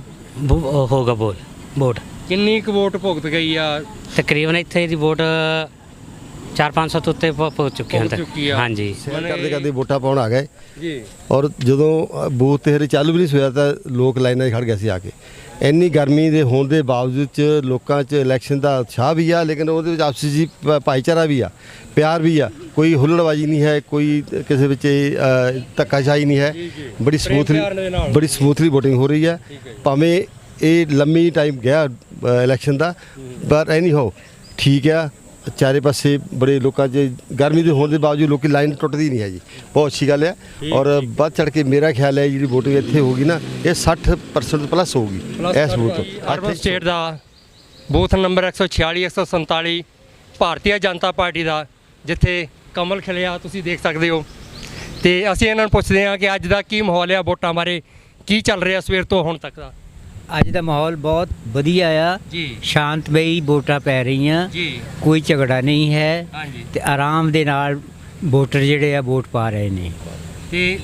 ਹੋਗਾ ਬੋਲ ਵੋਟ। ਕਿੰਨੀ ਕੁ ਵੋਟ ਭੁਗਤ ਗਈ ਆ? ਤਕਰੀਬਨ ਇੱਥੇ ਦੀ ਵੋਟ 4-500 ਤੋਂ ਉੱਤੇ ਪਹੁ- ਪਹੁੰਚ ਚੁੱਕੀ ਹਨ ਪਹੁੰਚ ਚੁੱਕੀ ਆ। ਹਾਂਜੀ। ਕਰਦੇ ਕਰਦੇ ਵੋਟਾਂ ਪਾਉਣ ਆ ਗਏ। ਜੀ। ਔਰ ਜਦੋਂ ਬੂਥ ਤੇ ਹਰੇ ਚਾਲੂ ਵੀ ਨਹੀਂ ਹੋਇਆ ਤਾਂ ਲੋਕ ਲਾਈਨਾਂ 'ਚ ਖੜ ਗਏ ਸੀ ਆ ਕੇ। ਇੰਨੀ ਗਰਮੀ ਦੇ ਹੋਣ ਦੇ ਬਾਵਜੂਦ ਚ ਲੋਕਾਂ 'ਚ ਇਲੈਕਸ਼ਨ ਦਾ ਉਤਸ਼ਾਹ ਵੀ ਆ ਲੇਕਿਨ ਉਹਦੇ ਵਿੱਚ ਆਪਸੀ ਜੀ ਭ- ਭਾਈਚਾਰਾ ਵੀ ਆ ਪਿਆਰ ਵੀ ਆ। ਕੋਈ ਹੁੱਲੜਬਾਜੀ ਨਹੀਂ ਹੈ ਕੋਈ ਕਿਸੇ ਵਿੱਚ ਅ, ਧੱਕਾਸ਼ਾਹੀ ਨਹੀਂ ਹੈ। ਬੜੀ ਸਮੂਥਲੀ ਪਿਆਰ ਦੇ ਨਾਲ। ਬੜੀ ਸਮੂਥਲੀ VOTING ਹੋ ਰਹੀ ਹੈ। ਭਾਵੇਂ ਇਹ ਲੰਮੀ ਟਾਈਮ ਗਿਆ ਇਲੈਕਸ਼ਨ ਦਾ ਪਰ ਐਨੀ ਹੋ ਠੀਕ ਆ ਚਾਰੇ ਪਾਸੇ ਬੜੇ ਲੋਕਾਂ 'ਚ ਗਰਮੀ ਦੇ ਹੋਣ ਦੇ ਬਾਵਜੂਦ ਲੋਕੀ ਲਾਈਨ ਟੁੱਟਦੀ ਨਹੀਂ ਹੈ ਜੀ ਬਹੁਤ ਅੱਛੀ ਗੱਲ ਹੈ। ਔਰ ਵੱਧ ਚੜ ਕੇ ਮੇਰਾ ਖਿਆਲ ਹੈ ਜਿਹੜੀ VOTING ਇੱਥੇ ਹੋਗੀ ਨਾ ਇਹ 60% ਪਲੱਸ ਹੋਊਗੀ ਇਸ ਬੂਥ ਤੋਂ। ਅਰਬਨ ਸਟੇਟ ਦਾ booth number 146 147 Bharatiya Janata party ਦਾ ਜਿੱਥੇ ਕਮਲ ਖਿਲਿਆ ਤੁਸੀਂ ਦੇਖ ਸਕਦੇ ਹੋ। ਤੇ ਅਸੀਂ ਇਹਨਾਂ ਨੂੰ ਪੁੱਛਦੇ ਹਾਂ ਕਿ ਅੱਜ ਦਾ ਕੀ ਮਾਹੌਲ ਹੈ ਵੋਟਾਂ ਬਾਰੇ ਕੀ ਚੱਲ ਰਿਹਾ ਸਵੇਰ ਤੋਂ ਹੁਣ ਤੱਕ ਦਾ? ਅੱਜ ਦਾ ਮਾਹੌਲ ਬਹੁਤ ਵਧੀਆ ਆ। ਜੀ। ਸ਼ਾਂਤਮਈ ਵੋਟਾਂ ਪੈ ਰਹੀਆਂ। ਜੀ। ਕੋਈ ਝਗੜਾ ਨਹੀਂ ਹੈ ਹਾਂਜੀ। ਤੇ ਆਰਾਮ ਦੇ ਨਾਲ ਵੋਟਰ ਜਿਹੜੇ ਆ ਵੋਟ ਪਾ ਰਹੇ ਨੇ। ਤੇ